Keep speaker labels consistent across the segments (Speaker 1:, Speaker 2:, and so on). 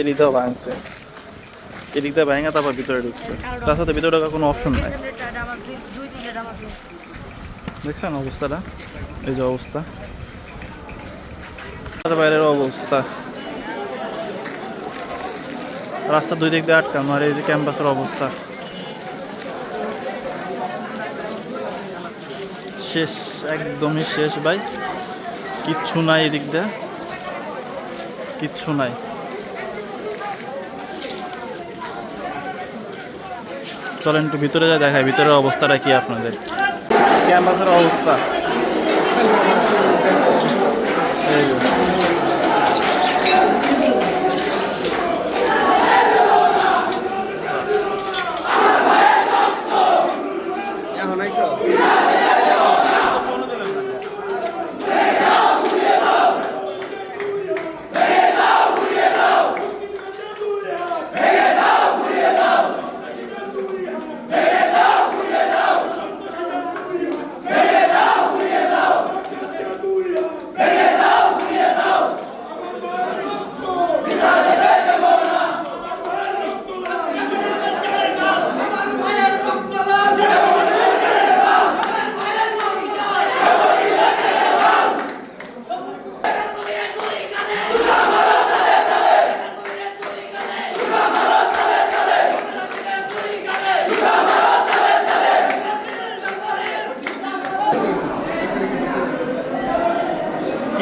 Speaker 1: এদিক দিয়েও ভাঙছে। এদিক দিয়ে ভাঙা, তারপর ভিতরে ঢুকছে। তার সাথে ভিতরে ঢোকার কোনো অপশন নাই। দেখছেন অবস্থাটা? এই যে অবস্থা। বাইরের অবস্থা। রাস্তা দুই দিক দিয়ে আটকানো আর এই যে ক্যাম্পাসের অবস্থা। শেষ, একদমই শেষ ভাই। কিচ্ছু নাই এদিক দিয়ে। কিচ্ছু নাই। চলেন একটু ভিতরে যা দেখায় ভিতরের অবস্থাটা কি আপনাদের? ক্যাম্পাসের অবস্থা।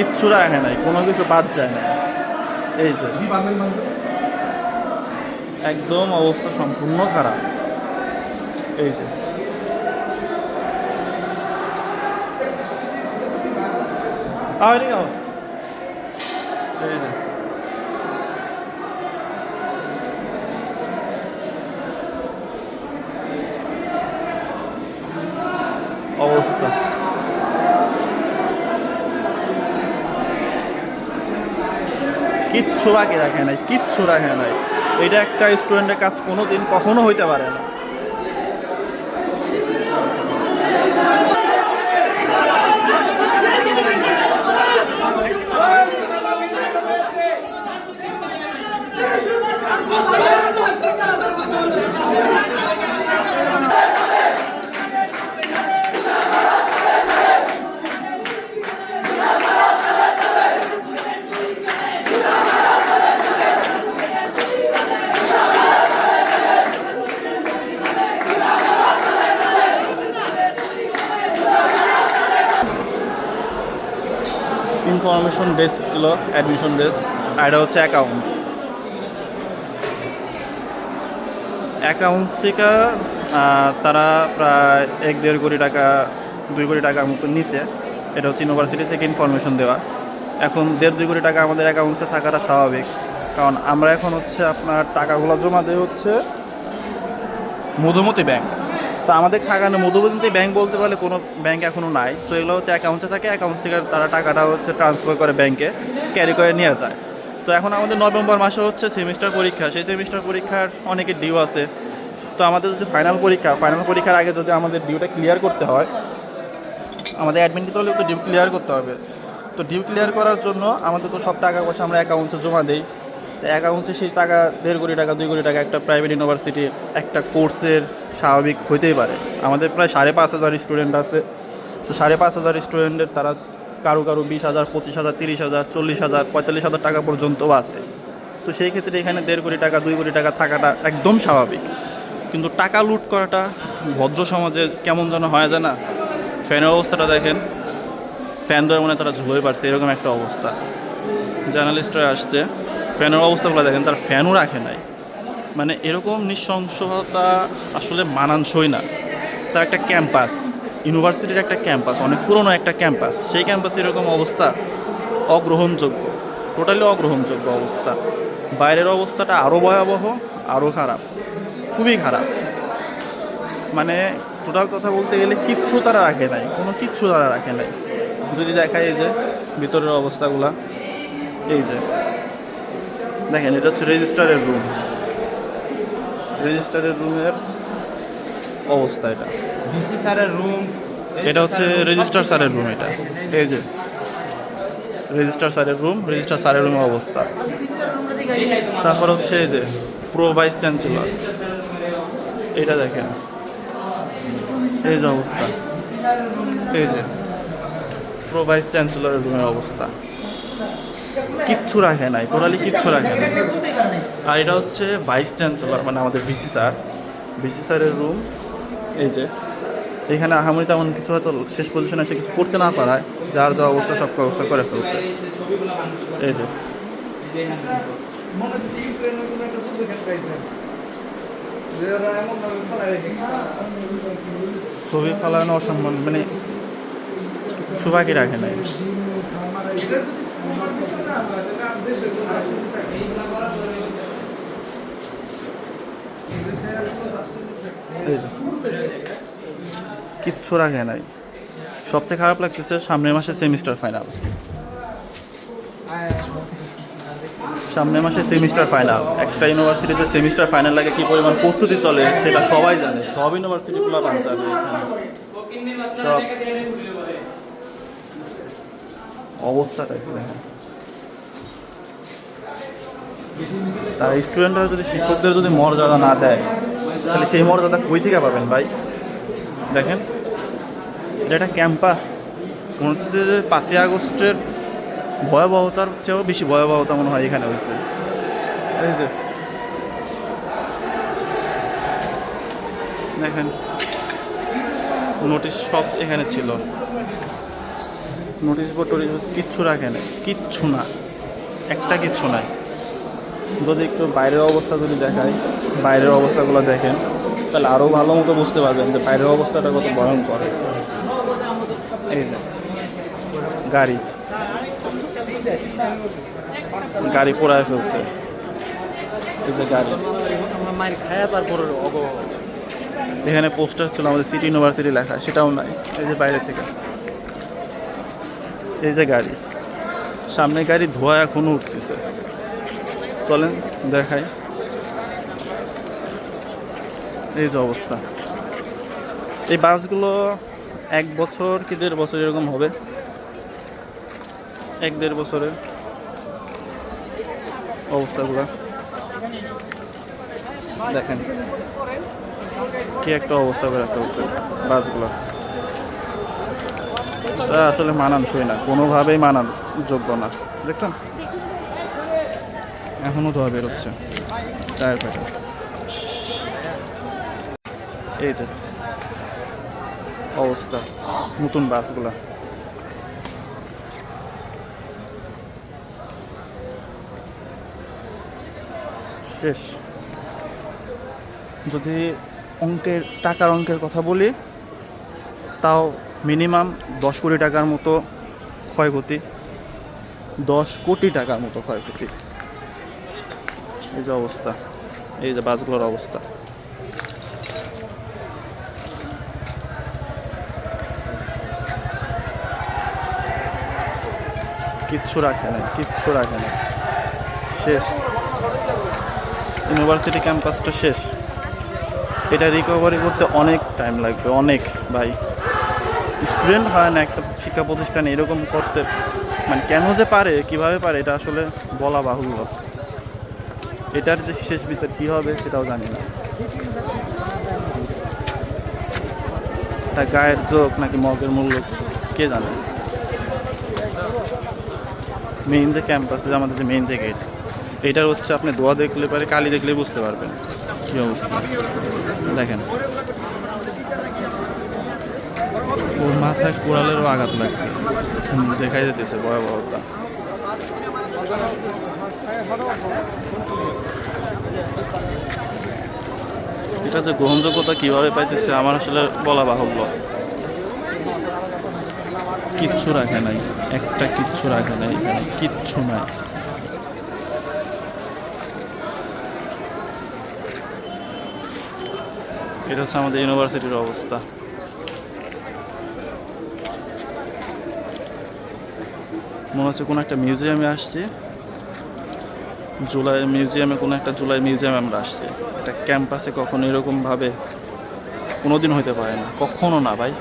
Speaker 1: কিচ্ছু রাখে নাই কোনো কিছু বাদ যায় না এই যে। একদম অবস্থা সম্পূর্ণ খারাপ। এই যে। আও, এই যে। অবস্থা। কিচ্ছু বাকি রাখে নাই, কিচ্ছু রাখে নাই। এটা একটা স্টুডেন্টের কাজ কোনো দিন কখনো হইতে পারে না। ইনফরমেশন ডেস্ক ছিল অ্যাডমিশন ডেস্ক আর এটা হচ্ছে অ্যাকাউন্টস অ্যাকাউন্টস থেকে তারা প্রায় এক দেড় কোটি টাকা, দুই কোটি টাকার মতো নিচে এটা হচ্ছে ইউনিভার্সিটি থেকে ইনফরমেশন দেওয়া। এখন দেড় দুই কোটি টাকা আমাদের অ্যাকাউন্টসে থাকাটা স্বাভাবিক। কারণ আমরা এখন হচ্ছে আপনার টাকাগুলো জমা দেয় হচ্ছে মধুমতি ব্যাংক তো আমাদের খাগানে মধুমতি ব্যাংক বলতে পারলে কোনো ব্যাংক এখনও নাই। তো এগুলো হচ্ছে অ্যাকাউন্টসে থাকে অ্যাকাউন্টস থেকে তারা টাকাটা হচ্ছে ট্রান্সফার করে ব্যাংকে ক্যারি করে নিয়ে যায়। তো এখন আমাদের নভেম্বর মাসে হচ্ছে সেমিস্টার পরীক্ষা, সেই সেমিস্টার পরীক্ষার অনেকের ডিউ আছে। তো আমাদের যদি ফাইনাল পরীক্ষা ফাইনাল পরীক্ষার আগে যদি আমাদের ডিউটা ক্লিয়ার করতে হয়, আমাদের অ্যাডমিট দিতে হলে তো ডিউ ক্লিয়ার করতে হবে। তো ডিউ ক্লিয়ার করার জন্য আমাদের তো সব টাকা পয়সা আমরা অ্যাকাউন্টসে জমা দিই। তো অ্যাকাউন্টসে সেই টাকা, দেড় কোটি টাকা, দুই কোটি টাকা একটা প্রাইভেট ইউনিভার্সিটি একটা কোর্সের স্বাভাবিক হইতেই পারে। আমাদের প্রায় সাড়ে পাঁচ হাজার স্টুডেন্ট আছে। তো সাড়ে পাঁচ হাজার স্টুডেন্টের তারা কারও কারও বিশ হাজার, পঁচিশ হাজার, তিরিশ হাজার, চল্লিশ হাজার, পঁয়তাল্লিশ হাজার টাকা পর্যন্তও আছে। তো সেই ক্ষেত্রে এখানে দেড় কোটি টাকা, দুই কোটি টাকা থাকাটা একদম স্বাভাবিক। কিন্তু টাকা লুট করাটা ভদ্র সমাজে কেমন যেন হয় যায় না। ফ্যানের অবস্থাটা দেখেন, ফ্যান ধরে মনে তারা ঝুলোই পারছে, এরকম একটা অবস্থা। জার্নালিস্টরা আসছে। ফ্যানের অবস্থাগুলো দেখেন, তার ফ্যানও রাখে নাই। মানে এরকম নৃশংসতা আসলে মানানসই না। তার একটা ক্যাম্পাস, ইউনিভার্সিটির একটা ক্যাম্পাস, অনেক পুরনো একটা ক্যাম্পাস। সেই ক্যাম্পাসে এরকম অবস্থা অগ্রহণযোগ্য টোটালি অগ্রহণযোগ্য অবস্থা। বাইরের অবস্থাটা আরও ভয়াবহ আরও খারাপ, খুবই খারাপ। মানে টোটাল কথা বলতে গেলে কিচ্ছু তারা রাখে নাই, কোনো কিচ্ছু তারা রাখে নাই। যদি দেখা এই যে ভিতরের অবস্থাগুলা, এই যে। দেখেন এটা হচ্ছে রেজিস্টারের রুম রেজিস্টারের রুমের অবস্থা এটা।
Speaker 2: ভিসি স্যারের রুম
Speaker 1: এটা হচ্ছে রেজিস্টার স্যারের রুম এটা। এই যে রেজিস্টার স্যারের রুম রেজিস্টার স্যারের রুমের অবস্থা। তারপর হচ্ছে এই যে প্রো ভাইস চ্যান্সেলর এটা দেখেন। এই যে অবস্থা। এই যে প্রো ভাইস চ্যান্সেলরের রুমের অবস্থা। কিচ্ছু রাখে নাই টোটালি কিচ্ছু রাখে নাই। আর এটা হচ্ছে ভাইস চ্যান্সেলর মানে আমাদের ভিসি স্যার ভিসি স্যারের রুম এই যে। এখানে আহামরি তেমন কিছু হয়তো শেষ পজিশনে এসে কিছু করতে না পারায়, যার যা অবস্থা, সব ব্যবস্থা করে ফেলছে। এই যে। ছবি ফালানো অসম্মান মানে কিছু বাকি রাখে নাই। কিচ্ছু রাখে নাই। সবচেয়ে খারাপ লাগতেছে সামনের মাসে সেমিস্টার ফাইনাল। সামনের মাসে সেমিস্টার ফাইনাল। একটা ইউনিভার্সিটিতে সেমিস্টার ফাইনাল লাগে কি পরিমাণ প্রস্তুতি চলে সেটা সবাই জানে। সব ইউনিভার্সিটিগুলো এখানে সব। অবস্থাটা তারা স্টুডেন্টরা যদি শিক্ষকদের যদি মর্যাদা না দেয়, তাহলে সেই মর্যাদা কই থেকে পাবেন ভাই? দেখেন, এটা একটা ক্যাম্পাস। মনে পাঁচই আগস্টের ভয়াবহতার চেয়েও বেশি ভয়াবহতা মনে হয় এখানে হয়েছে। দেখেন, নোটিশ সব এখানে ছিল। নোটিশ বোর্ড টোটিশ কিচ্ছু রাখে নাই, কিচ্ছু না, একটা কিচ্ছু নাই। যদি একটু বাইরের অবস্থা যদি দেখায় বাইরের অবস্থাগুলো দেখেন, তাহলে আরও ভালো মতো বুঝতে পারবেন যে বাইরের অবস্থাটা কত ভয়ঙ্কর। যে, গাড়ি। গাড়ি পোড়ায় ফেলছে। এই যে গাড়ি। এখানে পোস্টার ছিল আমাদের সিটি ইউনিভার্সিটি লেখা, সেটাও নাই, এই যে বাইরে থেকে। এই যে গাড়ি, সামনে গাড়ি ধোয়া এখনও উঠতেছে। চলেন, দেখাই। এই যে অবস্থা। এই বাসগুলো এক বছর কি দেড় বছর এরকম হবে? এক দেড় বছরের অবস্থাগুলো। দেখেন কি একটা অবস্থা করে ফেলছে বাসগুলো। তা আসলে মানানসই না, কোনোভাবেই মানান যোগ্য না। দেখছেন? এখনও ধোয়া বেরোচ্ছে। টায়ার ফেটে। এই যে, অবস্থা, নতুন বাসগুলা। শেষ। যদি অঙ্কের, টাকার অঙ্কের কথা বলি, তাও মিনিমাম দশ কোটি টাকার মতো ক্ষয়ক্ষতি, দশ কোটি টাকার মতো ক্ষয়ক্ষতি। এই যে অবস্থা, এই যে বাসগুলোর অবস্থা। কিচ্ছু রাখে না কিচ্ছু রাখে না শেষ। ইউনিভার্সিটি ক্যাম্পাসটা শেষ। এটা রিকভারি করতে অনেক টাইম লাগবে, অনেক, ভাই। স্টুডেন্ট হয় না একটা শিক্ষা প্রতিষ্ঠান এরকম করতে। মানে কেন যে পারে, কীভাবে পারে, এটা আসলে বলা বাহুল্য। এটার যে শেষ বিচার কী হবে সেটাও জানি না। তা গায়ের চোখ নাকি মগের মূল্য, কে জানে? মেইন যে ক্যাম্পাস যে আমাদের যে মেইন যে গেট এটার হচ্ছে আপনি দোয়া দেখলে পারে, কালি দেখলে বুঝতে পারবেন কী অবস্থা। দেখেন। ওর মাথায় কোড়ালেরও আঘাত লাগছে। দেখাই যেতেছে ভয়াবহতা। এটা যে গ্রহণযোগ্যতা কীভাবে পাইতেছে আমার আসলে বলা বাহুল্য। কিচ্ছু রাখে নাই একটা কিচ্ছু রাখে নাই এখানে কিচ্ছু নাই। এটা হচ্ছে আমাদের ইউনিভার্সিটির অবস্থা। মনে হচ্ছে কোনো একটা মিউজিয়ামে আসছি। জুলাই মিউজিয়ামে, কোনো একটা জুলাই মিউজিয়ামে আমরা আসছি। একটা ক্যাম্পাসে কখনো এরকমভাবে কোনোদিন হইতে পারে না। কখনো না ভাই।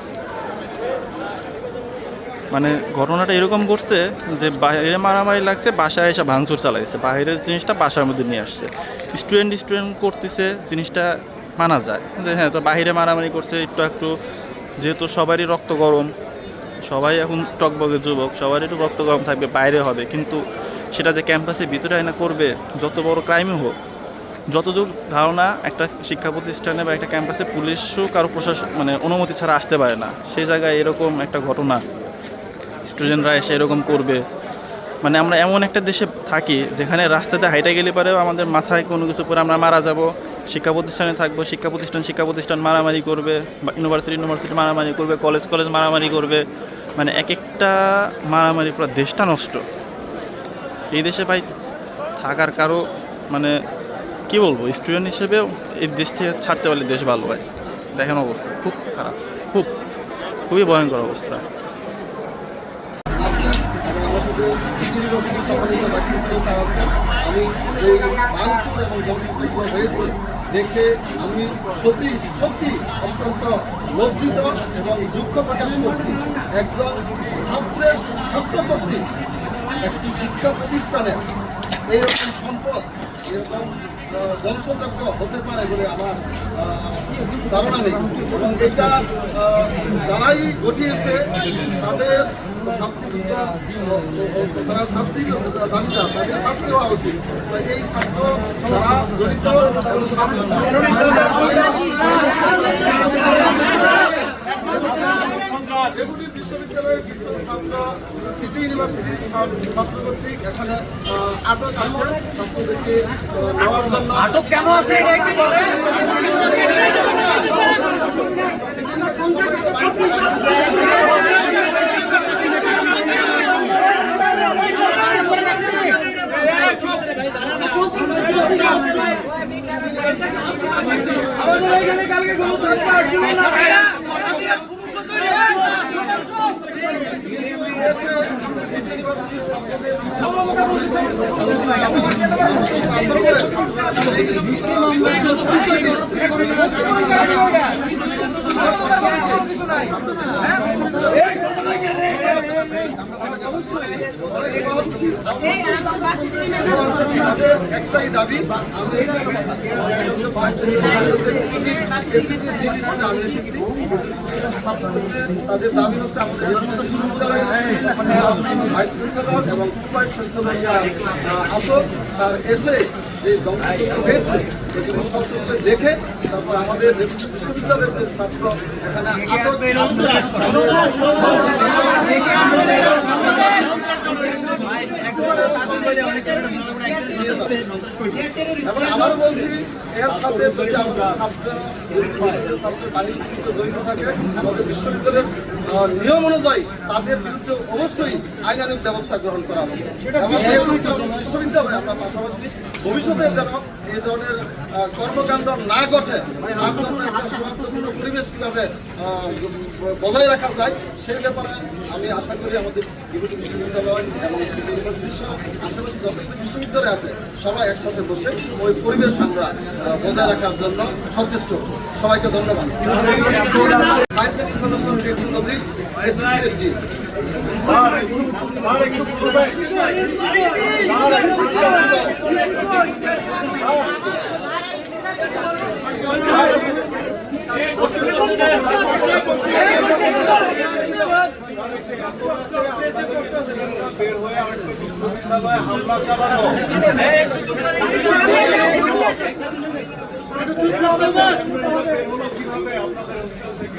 Speaker 1: মানে ঘটনাটা এরকম ঘটছে যে বাইরে মারামারি লাগছে, বাসায় এসে ভাঙচুর চালাইছে। বাইরের জিনিসটা বাসার মধ্যে নিয়ে আসছে। স্টুডেন্ট স্টুডেন্ট করতেছে, জিনিসটা মানা যায়। যে হ্যাঁ তো বাইরে মারামারি করছে, একটু একটু। যেহেতু সবারই রক্ত গরম, সবাই এখন টকবগে যুবক, সবারই একটু রক্ত গরম থাকবে, বাইরে হবে। কিন্তু সেটা যে ক্যাম্পাসের ভিতরে আয়না করবে, যত বড় ক্রাইমই হোক, যতদূর ধারণা একটা শিক্ষা প্রতিষ্ঠানে বা একটা ক্যাম্পাসে পুলিশও কারও প্রশাসন মানে অনুমতি ছাড়া আসতে পারে না। সেই জায়গায় এরকম একটা ঘটনা, স্টুডেন্টরা এসে এরকম করবে। মানে আমরা এমন একটা দেশে থাকি, যেখানে রাস্তাতে হাইটে গেলে পরেও আমাদের মাথায় কোনো কিছু পরে আমরা মারা যাব। শিক্ষা প্রতিষ্ঠানে থাকব, শিক্ষা প্রতিষ্ঠান শিক্ষা প্রতিষ্ঠান মারামারি করবে, বা ইউনিভার্সিটি ইউনিভার্সিটি মারামারি করবে কলেজ কলেজ মারামারি করবে। মানে এক একটা মারামারি পুরো দেশটা নষ্ট। এই দেশে ভাই থাকার কারও মানে কি বলব স্টুডেন্ট হিসেবেও এই দেশ থেকে ছাড়তে পারলে দেশ ভালো হয়। দেখেন অবস্থা, খুব খারাপ, খুব, খুবই ভয়ঙ্কর অবস্থা।
Speaker 3: দেখে আমি সত্যি সত্যি অত্যন্ত লজ্জিত এবং দুঃখ প্রকাশ করছি। একজন ছাত্রের ছাত্র কর্তৃক একটি শিক্ষা প্রতিষ্ঠানে এইরকম সম্পদ এরকম ধ্বংসযজ্ঞ হতে পারে বলে আমার ধারণা নেই। এবং এটা যারাই ঘটিয়েছে তাদের শাস্তিযুক্ত তারা শাস্তি দাবিদার তাদের শাস্তি হওয়া উচিত। এই ছাত্র যারা জড়িত এবং ছাত্র সিটি ইউনিভার্সিটির ছাত্র কর্তৃক এখানে আটক আছে। ছাত্রদেরকে নেওয়ার জন্য আটক কেন আছে? এটা একটু দাবি আমরা এসেছি এসএসসি ডিভিশনে আমি এসেছি তাদের দাবি হচ্ছে আমাদের ভাইস চ্যান্সেলর এবং ভাইস চ্যান্সেলর আসক তার এসে যে দম্পতি হয়েছে, সেগুলি সচক্ষে দেখে তারপর আমাদের বিশ্ববিদ্যালয়ের ছাত্র এখানে আটক এবং আবার বলছি এর সাথে যদি আমাদের ছাত্র ছাত্র বাণিজ্য জড়িত থাকে আমাদের বিশ্ববিদ্যালয়ের নিয়ম অনুযায়ী তাদের বিরুদ্ধে অবশ্যই আইনানুক ব্যবস্থা গ্রহণ করা হবে। বিশ্ববিদ্যালয়ে আমরা পাশাপাশি ভবিষ্যতে যেন এই ধরনের কর্মকাণ্ড না ঘটে পরিবেশ কীভাবে বজায় রাখা যায় সেই ব্যাপারে আমি আশা করি আমাদের বিভিন্ন বিশ্ববিদ্যালয় এবং আশেপাশে যতগুলো বিশ্ববিদ্যালয় আছে সবাই একসাথে বসে ওই পরিবেশ আমরা বজায় রাখার জন্য সচেষ্ট। সবাইকে ধন্যবাদ। Science and information technology SSC
Speaker 4: বের আরেকটা বিশ্ববিদ্যালয়ে হামলা চালানো বের হলো কীভাবে আপনাদের স্টুডেন্টরা বের হলো কীভাবে এবং এখানে দাবি করা হচ্ছে যে তাদের কাছে অস্ত্র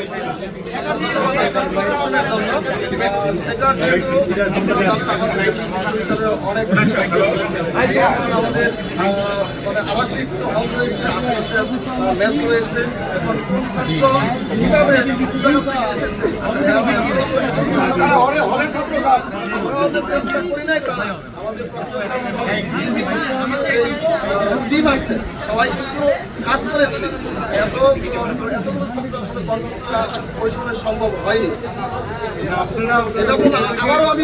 Speaker 3: আমাদের অনেক হল রয়েছে আশেপাশে ম্যাচ রয়েছে এখন কোন ছাত্র কীভাবে এসেছে আমি চেষ্টা করি নাই তা না। টিম আছে। সবাই কিন্তু কাজ করেছে এত এতগুলো ছাত্র আসলে কর্মকর্তা ওই সময় সম্ভব হয়নি। এরকম আবারও আমি